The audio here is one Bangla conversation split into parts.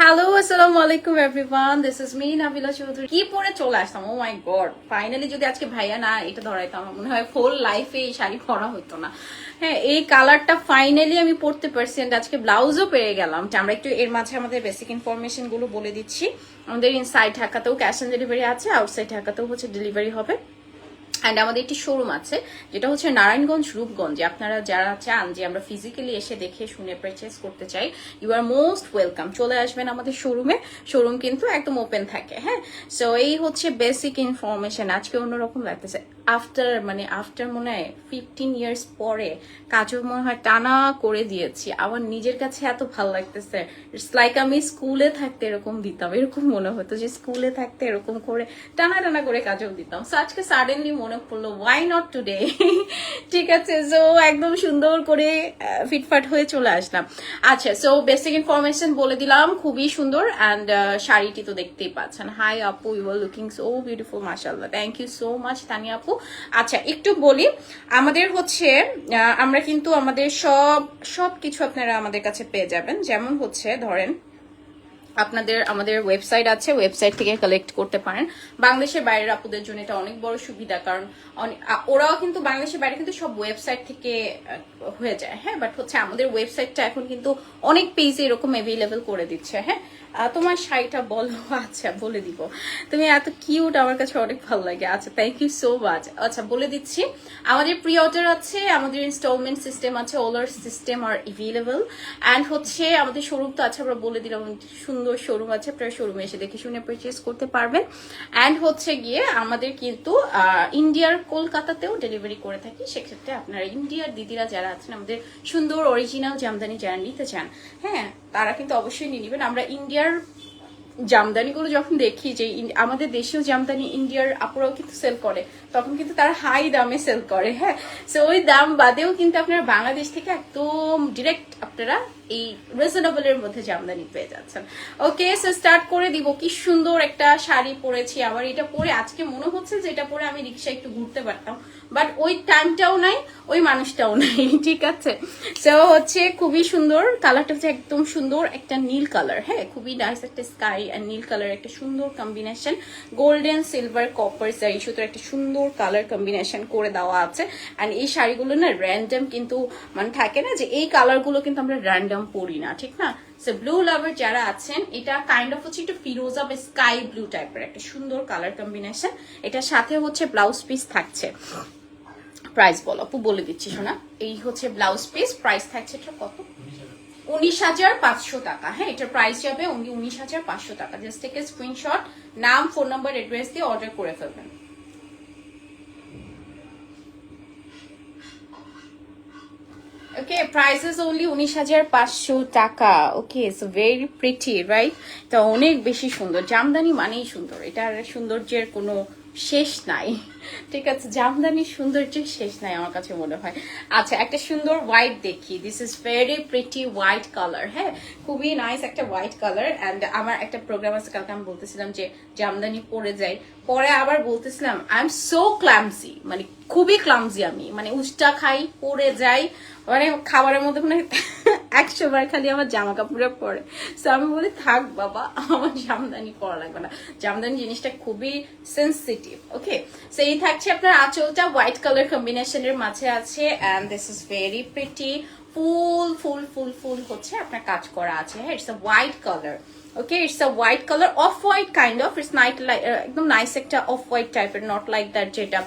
হ্যালো আসসালামু আলাইকুম everyone this is me Nabila Chowdhury কি পরে চলে আসতাম? ও মাই গড ফাইনালি যদি আজকে ভাইয়া না এটা ধরাইতাম মনে হয় ফুল লাইফে এই শাড়ি পরা হতো না। হ্যাঁ এই কালারটা ফাইনালি আমি পরতে পারছি and আজকে ব্লাউজও পেয়ে গেলাম। আমরা একটু এর মাঝে আমাদের বেসিক ইনফরমেশনগুলো বলে দিচ্ছি। আমাদের ইনসাইড ঢাকাতেও ক্যাশ অন ডেলিভারি আছে আউটসাইড ঢাকাতেও হচ্ছে ডেলিভারি হবে। অ্যান্ড আমাদের একটি শোরুম আছে, যেটা হচ্ছে নারায়ণগঞ্জ রূপগঞ্জে। আপনারা যারা চান যে আমরা ফিজিক্যালি এসে দেখে শুনে পারচেস করতে চাই ইউ আর মোস্ট ওয়েলকাম চলে আসবেন আমাদের শোরুমে শোরুম কিন্তু একদম ওপেন থাকে হ্যাঁ? সো এই হচ্ছে বেসিক ইনফরমেশন আজকে অন্যরকম লাগতেছে। আফটার মানে আফটার মনে হয় ফিফটিন ইয়ার্স পরে কাজও মনে হয় টানা করে দিয়েছি। আমার নিজের কাছে এত ভালো লাগতেছে। ইটস লাইক আমি স্কুলে থাকতে এরকম দিতাম। এরকম মনে হতো যে স্কুলে থাকতে এরকম করে, টানা টানা করে কাজও দিতাম। সো আজকে সাডেনলি মনে পড়ল ওয়াই নট টুডে ঠিক আছে সো একদম সুন্দর করে ফিটফাট হয়ে চলে আসলাম। আচ্ছা সো বেসিক ইনফরমেশন বলে দিলাম, খুবই সুন্দর অ্যান্ড শাড়িটি তো দেখতেই পাচ্ছেন। হাই আপু you are looking so beautiful মাশাল্লাহ thank you so much Tania আপু। আচ্ছা একটু বলি, আমাদের হচ্ছে আমরা কিন্তু আমাদের সব সব কিছু আপনারা আমাদের কাছে পেয়ে যাবেন। যেমন হচ্ছে, ধরেন আপনাদের, আমাদের ওয়েবসাইট আছে ওয়েবসাইট থেকে কালেক্ট করতে পারেন। বাংলাদেশের বাইরের আপুদের জন্য এটা অনেক বড় সুবিধা, কারণ ওরাও কিন্তু বাংলাদেশের বাইরে কিন্তু সব ওয়েবসাইট থেকে হয়ে যায় হ্যাঁ? বাট হচ্ছে আমাদের ওয়েবসাইটটা এখন কিন্তু অনেক পেজে এরকম অ্যাভেলেবেল করে দিচ্ছে হ্যাঁ? তোমার শাড়িটা বলো। আচ্ছা বলে দিব। তুমি এত কিউট আমার কাছে অনেক ভালো লাগে। আচ্ছা থ্যাংক ইউ সো মাচ আচ্ছা বলে দিচ্ছি। আমাদের প্রি অর্ডার আছে, আমাদের ইনস্টলমেন্ট সিস্টেম আছে ওলার সিস্টেম আর এভেলেবল অ্যান্ড হচ্ছে, আমাদের শোরুম তো আছে, আমরা বলে দিলাম, সুন্দর শোরুম আছে, আপনারা শোরুমে এসে দেখে শুনে পারচেস করতে পারবেন। অ্যান্ড হচ্ছে গিয়ে, আমাদের কিন্তু ইন্ডিয়ার কলকাতাতেও ডেলিভারি করে থাকি। সেক্ষেত্রে আপনারা ইন্ডিয়ার দিদিরা যারা আছেন, আমাদের সুন্দর অরিজিনাল জামদানি যারা নিতে চান হ্যাঁ তারা কিন্তু অবশ্যই নিয়ে নেবেন। আমরা ইন্ডিয়ার জামদানিগুলো যখন দেখি যে আমাদের দেশীয় জামদানি ইন্ডিয়ার আপুরাও কিন্তু সেল করে, তখন কিন্তু তারা হাই দামে সেল করে হ্যাঁ? সো ওই দাম বাদেও কিন্তু আপনারা বাংলাদেশ থেকে একদম ডিরেক্ট আপনারা এই রিজনেবল এর মধ্যে জামদানি পেয়ে যাচ্ছেন। ওকে সো স্টার্ট করে দিব। কি সুন্দর একটা শাড়ি পরেছি আমার এটা পরে আজকে মনে হচ্ছে যে এটা পরে আমি রিক্সা একটু ঘুরতে পারতাম। বাট ওই টাইমটাও নাই, ওই মানুষটাও নাই, ঠিক আছে? সো হচ্ছে খুবই সুন্দর কালারটা হচ্ছে একদম সুন্দর, একটা নীল কালার হ্যাঁ? খুবই নাইস একটা স্কাই আর নীল কালার একটা সুন্দর কম্বিনেশন গোল্ডেন সিলভার কপার জারি সুতোর একটা সুন্দর কালার কম্বিনেশন করে দেওয়া আছে। অ্যান্ড এই শাড়িগুলো না র্যান্ডম কিন্তু মানে থাকে না যে এই কালারগুলো কিন্তু আমরা র্যান্ডম পরি না, ঠিক না? ব্লু লাভার যারা আছেন, এটা কাইন্ড অফ হচ্ছে একটু ফিরোজা বা স্কাই ব্লু টাইপের একটা সুন্দর কালার কম্বিনেশন এটার সাথে হচ্ছে ব্লাউজ পিস থাকছে। প্রাইস বলো, আপু বলে দিচ্ছি, শোনা। এই হচ্ছে ব্লাউজ পিস প্রাইস থাকছে এটা কত? উনিশ হাজার পাঁচশো টাকা। হ্যাঁ এটার প্রাইস যাবে অনলি উনিশ হাজার পাঁচশো টাকা। জাস্ট থেকে স্ক্রিনশট নাম ফোন নাম্বার অ্যাড্রেস দিয়ে অর্ডার করে ফেলবেন। ওকে প্রাইসেস অনলি উনিশ হাজার পাঁচশো টাকা। Okay so very pretty right তো অনেক বেশি সুন্দর। জামদানি মানেই সুন্দর। এটার সৌন্দর্যের কোনো শেষ নাই। ঠিক আছে জামদানির সৌন্দর্যের শেষ নাই আমার কাছে মনে হয়। আচ্ছা একটা সুন্দর হোয়াইট দেখি। This is very pretty white colour হ্যাঁ? খুবই নাইস একটা হোয়াইট কালার অ্যান্ড আমার একটা প্রোগ্রাম আছে, কালকে আমি বলতেছিলাম যে জামদানি পরে যাই। পরে আবার বলতেছিলাম আই এম সো ক্লামসি মানে খুবই ক্লামসি আমি। মানে উষ্টা খাই, পরে যাই। মানে খাবারের মধ্যে মানে একশো বার খালি আমার জামা কাপড়ে পরে। তো আমি বলি, থাক বাবা, আমার জামদানি পরা লাগবে না। জামদানি জিনিসটা খুবই সেন্সিটিভ ওকে সো এই থাকছে আপনার আঁচলটা হোয়াইট কালার কম্বিনেশনের মাঝে আছে and this is very pretty ফুল ফুল ফুল ফুল হচ্ছে আপনার কাজ করা আছে। হ্যাঁ it's a white colour okay it's a white colour off white kind of it's night একদম নাইস একটা অফ হোয়াইট টাইপের নট লাইক দ্যাট যেটা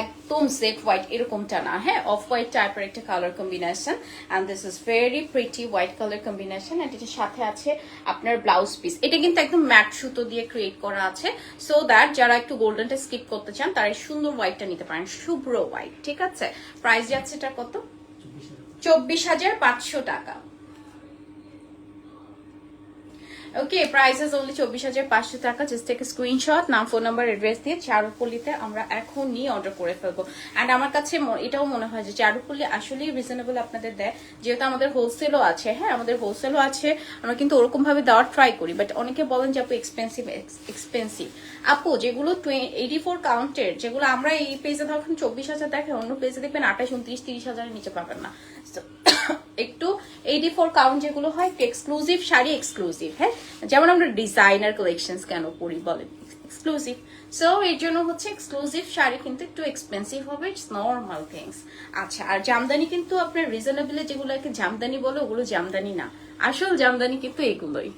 একদম জেড হোয়াইট এরকমটা না। হ্যাঁ অফ হোয়াইট টাইপের একটা colour combination and this is very pretty white colour combination and এটার সাথে আছে আপনার ব্লাউজ পিস এটা কিন্তু একদম ম্যাট সুতো দিয়ে ক্রিয়েট করা আছে সো দ্যাট যারা একটু গোল্ডেনটা স্কিপ করতে চান তারা সুন্দর হোয়াইটটা নিতে পারেন। শুভ্র হোয়াইট ঠিক আছে? প্রাইস যাচ্ছে এটা কত? চব্বিশ হাজার পাঁচশো টাকা। ওকে প্রাইসেস অনলি চব্বিশ হাজার পাঁচশো টাকা। জাস্ট থেকে স্ক্রিনশট নাম ফোন নাম্বার অ্যাড্রেস দিয়ে চারুপল্লিতে আমরা এখনই অর্ডার করে ফেলব। অ্যান্ড আমার কাছে এটাও মনে হয় যে চারুপল্লি আসলেই রিজনেবল আপনাদের দেয়। যেহেতু আমাদের হোলসেলও আছে হ্যাঁ আমাদের হোলসেলও আছে, আমরা কিন্তু ওরকমভাবে দেওয়ার ট্রাই করি। বাট অনেকে বলেন যে আপু এক্সপেন্সিভ এক্সপেন্সিভ আপু, যেগুলো এইটি ফোর কাউন্টের যেগুলো আমরা এই পেজে ধরুন চব্বিশ হাজার দেখেন অন্য পেজে দেখবেন আঠাশ, উনত্রিশ, তিরিশ হাজারের নিচে পাবেন না। এইটি ফোর কাউন্ট যেগুলো হয় একটু এক্সক্লুসিভ শাড়ি এক্সক্লুসিভ হ্যাঁ? যেমন আমরা ডিজাইনার কালেকশনস কেন পরি বলেন? এক্সক্লুসিভ সো এর জন্য হচ্ছে এক্সক্লুসিভ শাড়ি কিন্তু একটু এক্সপেন্সিভ হবে ইটস নর্মাল থিংস আচ্ছা আর জামদানি কিন্তু আপনার রিজনেবলে যেগুলোকে জামদানি বলে, ওগুলো জামদানি না। আসল জামদানি কিন্তু এগুলোই।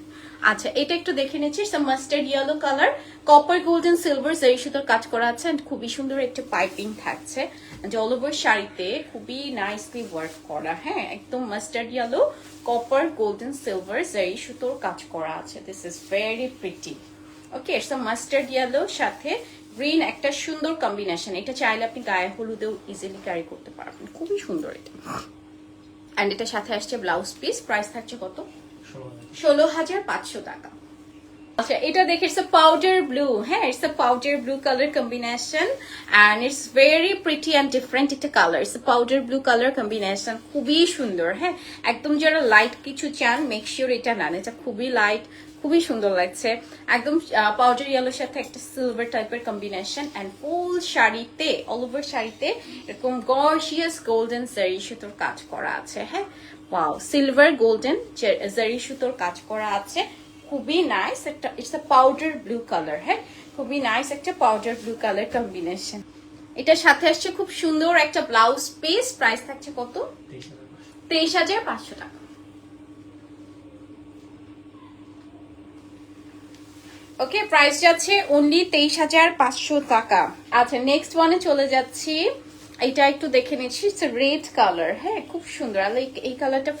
আচ্ছা এটা একটু দেখে নিচ্ছি। Mustard yellow colour copper golden silver zari সুতোর কাজ করা আছে খুবই সুন্দর একটা পাইপিং থাকছে। যে অল ওভার শাড়িতে খুবই নাইসলি ওয়ার্ক করা হ্যাঁ একদম mustard yellow copper golden silver zari সুতোর কাজ করা আছে। This is very pretty okay it's mustard yellow সাথে গ্রিন একটা সুন্দর কম্বিনেশন এটা চাইলে আপনি গায়ে হলুদেও ইজিলি ক্যারি করতে পারবেন। খুবই সুন্দর এটা। অ্যান্ড এটার সাথে আসছে ব্লাউজ পিস প্রাইস থাকছে কত? ষোলো হাজার পাঁচশো টাকা। আচ্ছা এটা দেখে ইটস পাউডার ব্লু হ্যাঁ it's powder blue colour combination and it's very pretty and different একটা colour it's powder blue colour combination খুবই সুন্দর হ্যাঁ। একদম যারা লাইট কিছু চান মেক শিওর এটা নেন। এটা খুবই লাইট খুবই সুন্দর লাগছে। একদম পাউডার ইয়েলোর সাথে একটা সিলভার টাইপের কম্বিনেশন অ্যান্ড ফুল শাড়িতে অল ওভার শাড়িতে এরকম গর্জিয়াস গোল্ডেন জারি সুতোর কাজ করা আছে হ্যাঁ। ওয়াও সিলভার গোল্ডেন জারি সুতোর কাজ করা আছে। খুবই নাইস একটা it's a powder blue colour হ্যাঁ? খুবই নাইস একটা পাউডার ব্লু কালার কম্বিনেশন এটার সাথে আসছে খুব সুন্দর একটা ব্লাউজ পিস প্রাইস থাকছে কত? তেইশ হাজার পাঁচশো টাকা। ওকে প্রাইস যাচ্ছে অনলি তেইশ হাজার পাঁচশো টাকা। আচ্ছা নেক্সট ওয়ানে চলে যাচ্ছি। এটা একটু দেখে নিচ্ছি। ইটস রেড কালার হ্যাঁ খুব সুন্দর। Like এই কালারটা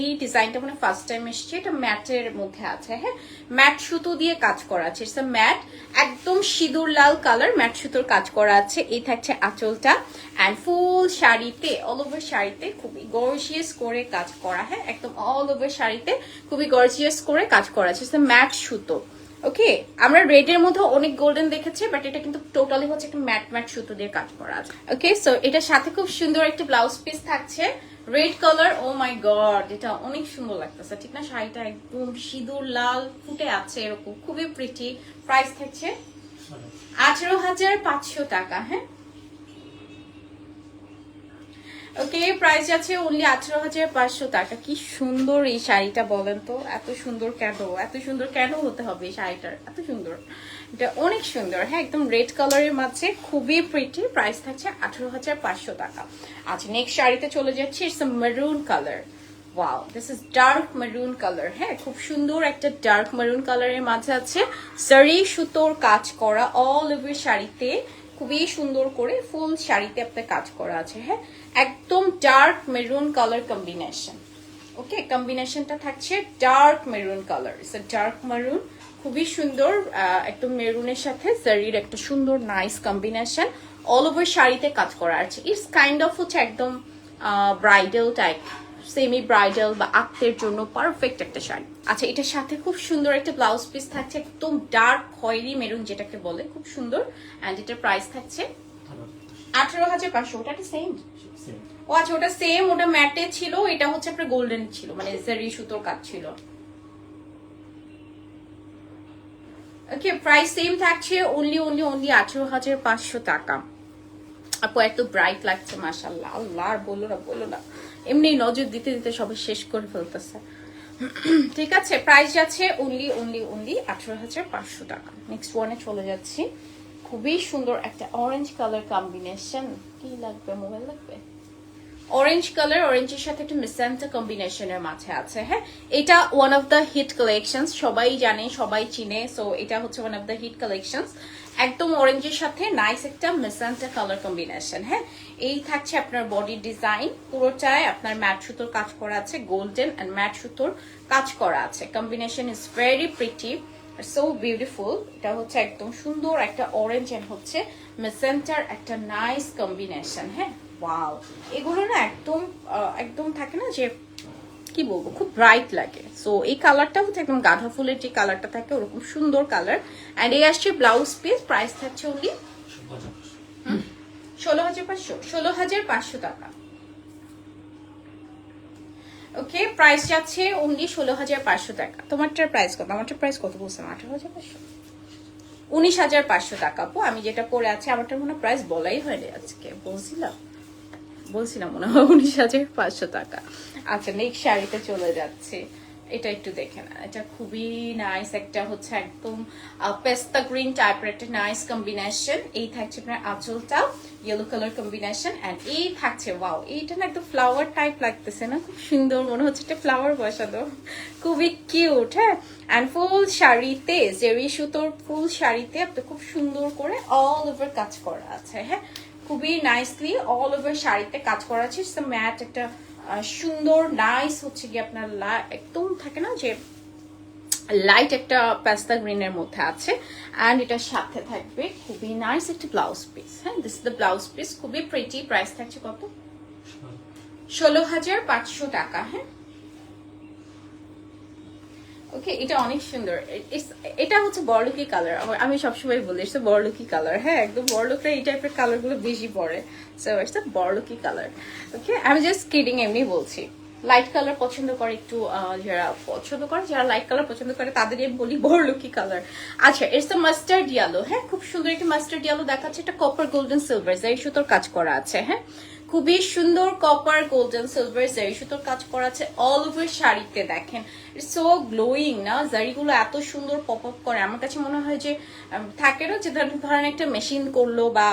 এই ডিজাইনটা মানে ফার্স্ট টাইম এসছে। এটা ম্যাটের মধ্যে আছে হ্যাঁ। ম্যাট সুতো দিয়ে কাজ করা আছে। ইটস ম্যাট একদম সিঁদুর লাল কালার ম্যাট সুতোর কাজ করা আছে। এই থাকছে আঁচলটা। অ্যান্ড ফুল শাড়িতে অল ওভার শাড়িতে খুবই গর্জিয়াস করে কাজ করা হ্যাঁ একদম অল ওভার শাড়িতে খুবই গর্জিয়াস করে কাজ করা আছে। ম্যাট সুতো। ওকে আমরা রেডের মধ্যে অনেক গোল্ডেন দেখেছি বাট এটা কিন্তু টোটালি হচ্ছে একটা ম্যাট ম্যাট সুতো দিয়ে কাজ করা আছে। ওকে সো এটার সাথে খুব সুন্দর একটা ব্লাউজ পিস থাকছে। Red colour oh my god এটা অনেক সুন্দর লাগতেছে ঠিক না? শাড়িটা একদম সিঁদুর লাল ফুটে আছে এরকম খুবই প্রিটি প্রাইস থাকছে আঠারো হাজার পাঁচশো টাকা হ্যাঁ? ওকে প্রাইস আছে অনলি আঠারো হাজার পাঁচশো টাকা। কি সুন্দর এই শাড়িটা বলেন তো। এত সুন্দর কেন? এত সুন্দর কেন হতে হবে এই শাড়িটার? এত সুন্দর। এটা অনেক সুন্দর। হ্যাঁ একদম রেড কালারের মাঝে খুবই প্রিটি প্রাইস থাকছে আঠারো হাজার পাঁচশো টাকা। আচ্ছা নেক্সট শাড়িতে চলে যাচ্ছি it's maroon colour wow this is dark maroon colour হ্যাঁ খুব সুন্দর একটা ডার্ক মেরুন কালারের মাঝে আছে। সারি সুতোর কাজ করা অল ওভার শাড়িতে। খুবই সুন্দর করে ফুল শাড়িতে আপনার কাজ করা আছে। হ্যাঁ একদম dark maroon colour combination okay কম্বিনেশনটা থাকছে dark maroon colour it's dark maroon খুবই সুন্দর একদম মেরুনের সাথে জারির একটা সুন্দর নাইস কম্বিনেশন অল ওভার শাড়িতে কাজ করা আছে। ইটস কাইন্ড অফ হচ্ছে একদম ব্রাইডাল টাইপ সেমি ব্রাইডাল বা আক্তের জন্য পারফেক্ট একটা শাড়ি। আচ্ছা এটার সাথে খুব সুন্দর একটা ব্লাউজ পিস থাকছে একদম ডার্ক খয়েরি মেরুন যেটাকে বলে খুব সুন্দর। অ্যান্ড এটার প্রাইস থাকছে আঠারো হাজার পাঁচশো। ওটা সেম ও আচ্ছা ওটা সেম ওটা ম্যাটে ছিল, এটা হচ্ছে আপনার গোল্ডেন ছিল মানে জারি সুতোর কাজ ছিল। ওকে প্রাইস সেম থাকছে অনলি অনলি অনলি আঠেরো হাজার পাঁচশো টাকা। আপু, এত ব্রাইট লাগছে মাসাল্লাহ আল্লাহ, আর বলো না বলো না। এমনি নজর দিতে দিতে সবাই শেষ করে ফেলতেছে। ঠিক আছে প্রাইস যাচ্ছে অনলি অনলি অনলি আঠেরো হাজার পাঁচশো টাকা। নেক্সট ওয়ানে চলে যাচ্ছি। খুবই সুন্দর একটা অরেঞ্জ কালার কম্বিনেশন কি লাগবে, মোবাইল লাগবে? অরেঞ্জ কালার অরেঞ্জের সাথে একটা মিসেন্টা কম্বিনেশনের মাঝে আছে হ্যাঁ? এটা one of the hit collections সবাই জানে, সবাই চিনে সো এটা হচ্ছে one of the hit collections একদম অরেঞ্জের সাথে নাইস একটা মিসেন্টা কালার কম্বিনেশন হ্যাঁ? এই থাকছে আপনার বডি ডিজাইন পুরোটায় আপনার ম্যাট সুতোর কাজ করা আছে গোল্ডেন অ্যান্ড ম্যাট সুতোর কাজ করা আছে। Combination is very pretty so beautiful এটা হচ্ছে একদম সুন্দর একটা অরেঞ্জ এন্ড হচ্ছে মেসেন্টার একটা নাইস কম্বিনেশন হ্যাঁ? ওয়াও এগুলো না একদম একদম থাকে না যে, কি বলব, খুব ব্রাইট লাগে। সো এই কালারটা হচ্ছে একদম গাঁদা ফুলের যে কালারটা থাকে, ওরকম সুন্দর কালার অ্যান্ড এই আসছে ব্লাউজ পিস প্রাইস থাকছে ওনলি ষোলো হাজার পাঁচশো, ষোলো হাজার পাঁচশো টাকা। ওকে প্রাইস যাচ্ছে অনলি ষোলো হাজার পাঁচশো টাকা। তোমারটার প্রাইস কত? আমারটার প্রাইস কত বলছেন আঠারো হাজার পাঁচশো? উনিশ হাজার পাঁচশো টাকা আপু। আমি যেটা পরে আছি, আমারটার মনে প্রাইস বলাই হয়নি আজকে। বলছিলাম? বলছিলাম মনে হয় উনিশ হাজার পাঁচশো টাকা। আচ্ছা নেক্সট শাড়িতে চলে যাচ্ছে। এটা একটু দেখে না এটা খুবই নাইস একটা হচ্ছে একদম পেস্তা গ্রিন টাইপের একটা নাইস কম্বিনেশন এই থাকছে আপনার আঁচলটা ইয়েলো কালার কম্বিনেশন এন্ড এই থাকছে ওয়াও এইটা না একদম ফ্লাওয়ার টাইপ লাগতেছে না? খুব সুন্দর মনে হচ্ছে একটা ফ্লাওয়ার বসানো। খুবই কিউট হ্যাঁ? অ্যান্ড ফুল শাড়িতে জেরি সুতোর ফুল শাড়িতে আপনি খুব সুন্দর করে অল ওভার কাজ করা আছে হ্যাঁ? খুবই নাইসলি অল ওভার শাড়িতে কাজ করা আছে। ম্যাট একটা সুন্দর নাইস হচ্ছে কি আপনার একদম থাকে না যে লাইট একটা পাস্তা গ্রিনের মধ্যে আছে। অ্যান্ড এটার সাথে থাকবে খুবই নাইস একটা ব্লাউজ পিস হ্যাঁ দিস দ্য ব্লাউজ পিস খুবই প্রিটি প্রাইস থাকছে কত? ষোলো হাজার পাঁচশো টাকা হ্যাঁ। ওকে এটা অনেক সুন্দর। এটা হচ্ছে বড়লুকি কালার আমি সবসময় বলি এটা বড়লুকি কালার হ্যাঁ একদম বড়লুকরা এই টাইপের কালারগুলো বেশি পরে। সো এটা বড়লুকি কালার ওকে আমি জাস্ট কিডিং এমনি বলছি। লাইট কালার পছন্দ করে একটু যারা পছন্দ করে, যারা লাইট কালার পছন্দ করে তাদের আমি বলি বড়লুকি কালার আচ্ছা দ্য মাস্টার্ড ইয়ালো হ্যাঁ খুব সুন্দর একটা মাস্টার্ড ইয়ালো দেখাচ্ছে। এটা কপার গোল্ডেন সিলভার যাই সুতোর কাজ করা আছে হ্যাঁ? খুবই সুন্দর কপার গোল্ডেন সিলভার জারি সুতোর কাজ করা আছে অল ওভার শাড়িতে দেখেন। সো গ্লোয়িং না? জারিগুলো এত সুন্দর পপ আপ করে। আমার কাছে মনে হয় যে থাকে না যে ধরেন একটা মেশিন করল বা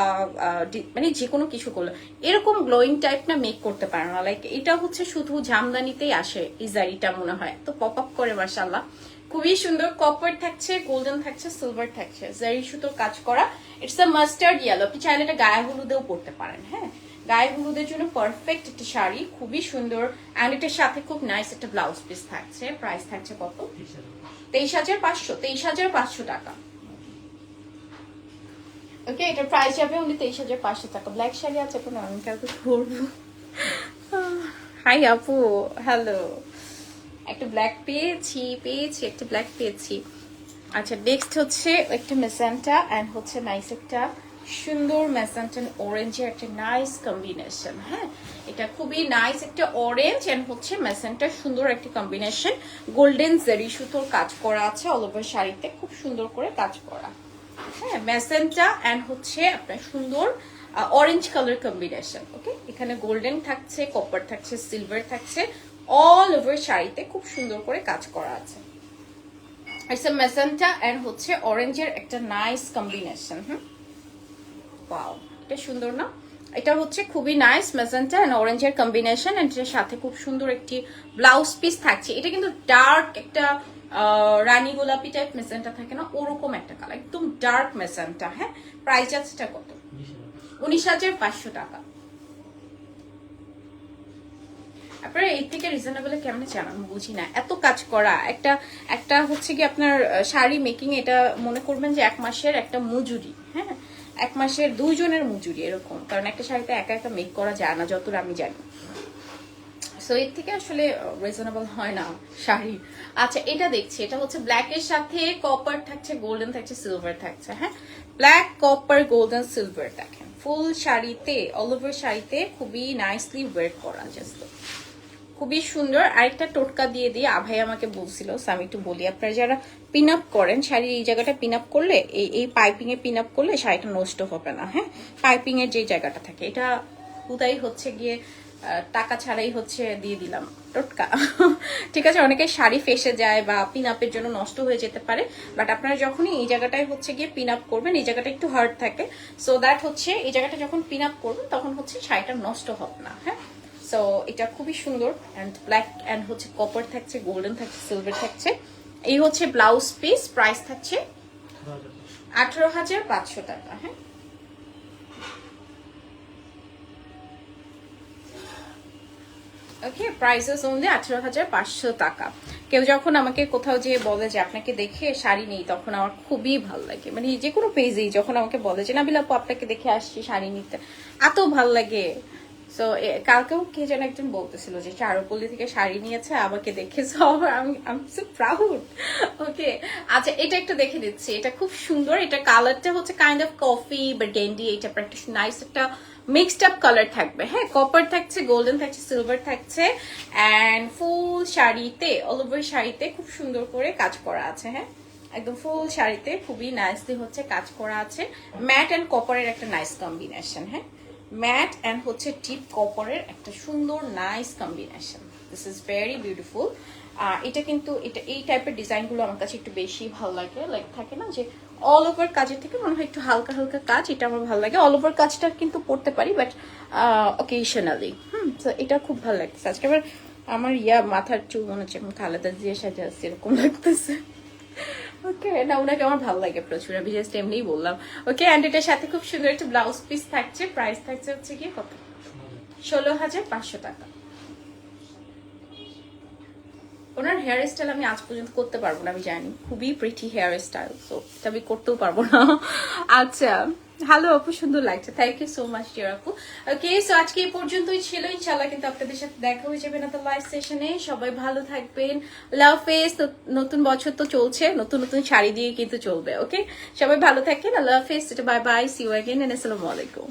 মানে যে কোনো কিছু করল। এরকম গ্লোয়িং টাইপ না মেক করতে পারে না। লাইক এটা হচ্ছে শুধু জামদানিতেই আসে, এই জারিটা মনে হয়। তো পপ আপ করে মাসাল্লাহ খুবই সুন্দর। কপার থাকছে গোল্ডেন থাকছে সিলভার থাকছে। জারি সুতোর কাজ করা। ইটস আ মাস্টার্ড ইয়েলো আপনি চাইলে এটা গায়ে হলুদেও পড়তে পারেন হ্যাঁ? গায়ে হলুদের জন্য পারফেক্ট একটা শাড়ি, খুবই সুন্দর। অ্যান্ড এটার সাথে খুব নাইস একটা ব্লাউজ পিস থাকছে। প্রাইস থাকছে কত? তেইশ হাজার পাঁচশো, তেইশ হাজার পাঁচশো টাকা। ওকে এটার প্রাইস যাবে উনি তেইশ হাজার পাঁচশো টাকা। ব্ল্যাক শাড়ি আছে কোনো? আমি কাউকে করব হাই আপু। হ্যালো একটা ব্ল্যাক পেয়েছি পেয়েছি, একটা ব্ল্যাক পেয়েছি। আচ্ছা নেক্সট হচ্ছে একটা মেসান্টা অ্যান্ড হচ্ছে নাইস একটা সুন্দর মেসান্টান অরেঞ্জের একটা নাইস কম্বিনেশন হ্যাঁ? এটা খুবই নাইস একটা অরেঞ্জ অ্যান্ড হচ্ছে মেসান্টার সুন্দর একটা কম্বিনেশন গোল্ডেন জেরি সুতোর কাজ করা আছে অল ওভার শাড়িতে, খুব সুন্দর করে কাজ করা। হ্যাঁ মেসেন্টা অ্যান্ড হচ্ছে আপনার সুন্দর অরেঞ্জ কালার কম্বিনেশন ওকে এখানে গোল্ডেন থাকছে কপার থাকছে সিলভার থাকছে অল ওভার শাড়িতে খুব সুন্দর করে কাজ করা আছে। ইটস মেসেন্টা অ্যান্ড হচ্ছে অরেঞ্জের একটা নাইস কম্বিনেশন হুম? ওয়াও এটা সুন্দর না? এটা হচ্ছে খুবই নাইস মেজেন্টা এন্ড অরেঞ্জের কম্বিনেশন এন্ড এটার সাথে খুব সুন্দর একটি ব্লাউজ পিস থাকছে। এটা কিন্তু ডার্ক একটা রানী গোলাপি টাইপ মেসেন্টা থাকে না? ওরকম একটা কালার একদম ডার্ক মেসেন্টা হ্যাঁ? প্রাইস আছে এটা কত? উনিশ হাজার পাঁচশো টাকা। আপনারা এর থেকে রিজনেবল কেমনে আমি বুঝি না। এত কাজ করা, একটা একটা হচ্ছে কি আপনার শাড়ি মেকিং এটা মনে করবেন যে এক মাসের একটা মজুরি হ্যাঁ? এক মাসের দুইজনের মজুরি এরকম, কারণ একটা শাড়িতে একা একা মেক করা যায় না, যতটা আমি জানি। সো এর থেকে আসলে রিজনেবল হয় না শাড়ি। আচ্ছা এটা দেখছি, এটা হচ্ছে ব্ল্যাক এর সাথে কপার থাকছে গোল্ডেন থাকছে সিলভার থাকছে হ্যাঁ? ব্ল্যাক কপার গোল্ডেন সিলভার দেখেন। ফুল শাড়িতে অল ওভার শাড়িতে খুবই নাইসলি ওয়ের করা জাস্ট খুবই সুন্দর। আরেকটা টোটকা দিয়ে দিয়ে আভাই আমাকে বলছিল আমি একটু বলি, আপনারা যারা পিন আপ করেন, শাড়ির এই জায়গাটা পিন আপ করলে, এই এই পাইপিং এ পিন আপ করলে শাড়িটা নষ্ট হবে না হ্যাঁ? পাইপিং এর যে জায়গাটা থাকে, এটা হুদাই হচ্ছে গিয়ে টাকা ছাড়াই হচ্ছে দিয়ে দিলাম টোটকা। ঠিক আছে অনেকে শাড়ি ফেসে যায় বা পিন আপের জন্য নষ্ট হয়ে যেতে পারে বাট আপনারা যখনই এই জায়গাটায় হচ্ছে গিয়ে পিন আপ করবেন, এই জায়গাটা একটু হার্ড থাকে। সো দ্যাট হচ্ছে, এই জায়গাটা যখন পিন আপ করবেন, তখন হচ্ছে শাড়িটা নষ্ট হবে না হ্যাঁ? সো এটা খুবই সুন্দর অ্যান্ড ব্ল্যাক অ্যান্ড হচ্ছে কপার থাকছে গোল্ডেন থাকছে সিলভার থাকছে। এই হচ্ছে ব্লাউজ পিস প্রাইস থাকছে আঠারো হাজার পাঁচশো টাকা হ্যাঁ। ওকে প্রাইসেস অনলি আঠারো হাজার পাঁচশো টাকা। কেউ যখন আমাকে কোথাও যেয়ে বলে যে আপনাকে দেখে শাড়ি নেই, তখন আমার খুবই ভালো লাগে। মানে যে কোনো পেজেই যখন আমাকে বলে যে, নাবিল আপু, আপনাকে দেখে আসছি শাড়ি নিতে। এত ভালো লাগে। সো কালকেও কে যেন একজন বলতেছিল যে, চারুপল্লী থেকে শাড়ি নিয়েছে, আমাকে দেখে so আমি আমি প্রাউড ওকে আচ্ছা এটা একটু দেখে দিচ্ছি। এটা খুব সুন্দর। এটা কালারটা হচ্ছে কাইন্ড অফ কফি বা ডেন্ডি এটা প্র্যাকটিস নাইস একটা মিক্সড আপ কালার থাকবে। হ্যাঁ কপার থাকছে গোল্ডেন থাকছে সিলভার থাকছে অ্যান্ড ফুল শাড়িতে অল ওভার শাড়িতে খুব সুন্দর করে কাজ করা আছে। হ্যাঁ একদম ফুল শাড়িতে খুবই নাইসলি হচ্ছে কাজ করা আছে। ম্যাট অ্যান্ড কপারের একটা নাইস কম্বিনেশন হ্যাঁ ম্যাট অ্যান্ড হচ্ছে টিপ কপারের একটা সুন্দর nice combination this is very beautiful এটা কিন্তু, এটা, এই টাইপের ডিজাইনগুলো আমার কাছে একটু বেশি ভালো লাগে। লাইক থাকে না যে অল ওভার কাজের থেকে মনে হয় একটু হালকা হালকা কাজ, এটা আমার ভালো লাগে। অল ওভার কাজটা কিন্তু পড়তে পারি বাট অকেশনালি হুম তো এটা খুব ভালো লাগতেছে। আজকে আবার আমার ইয়া, মাথার চুল মনে হচ্ছে খালেদা দিয়ে সাজা এরকম লাগতেছে। ওকে না ওনাকে আমার ভালো লাগে প্রচুর। আমি জাস্ট এমনিই বললাম। ওকে অ্যান্ড এটার সাথে খুব সুন্দর একটা ব্লাউজ পিস থাকছে। প্রাইস থাকছে হচ্ছে কি কত? ষোলো হাজার পাঁচশো টাকা। ওনার হেয়ার স্টাইল আমি আজ পর্যন্ত করতে পারব না, আমি জানি। খুবই প্রিটি হেয়ার স্টাইল সো এটা আমি করতেও পারব না। আচ্ছা। হ্যালো আপু সুন্দর লাগছে। Thank you so much dear আপু ওকে সো আজকে এই পর্যন্তই ছিল। ইনশাল্লাহ কিন্তু আপনাদের সাথে দেখা হয়ে যাবে না তো লাইভ সেশনে সবাই ভালো থাকবেন। লাভ ফেস নতুন বছর তো চলছে। নতুন নতুন শাড়ি দিয়ে কিন্তু চলবে ওকে সবাই ভালো থাকেন আল্লাহ হাফেজ bye bye see you and আসসালামু আলাইকুম।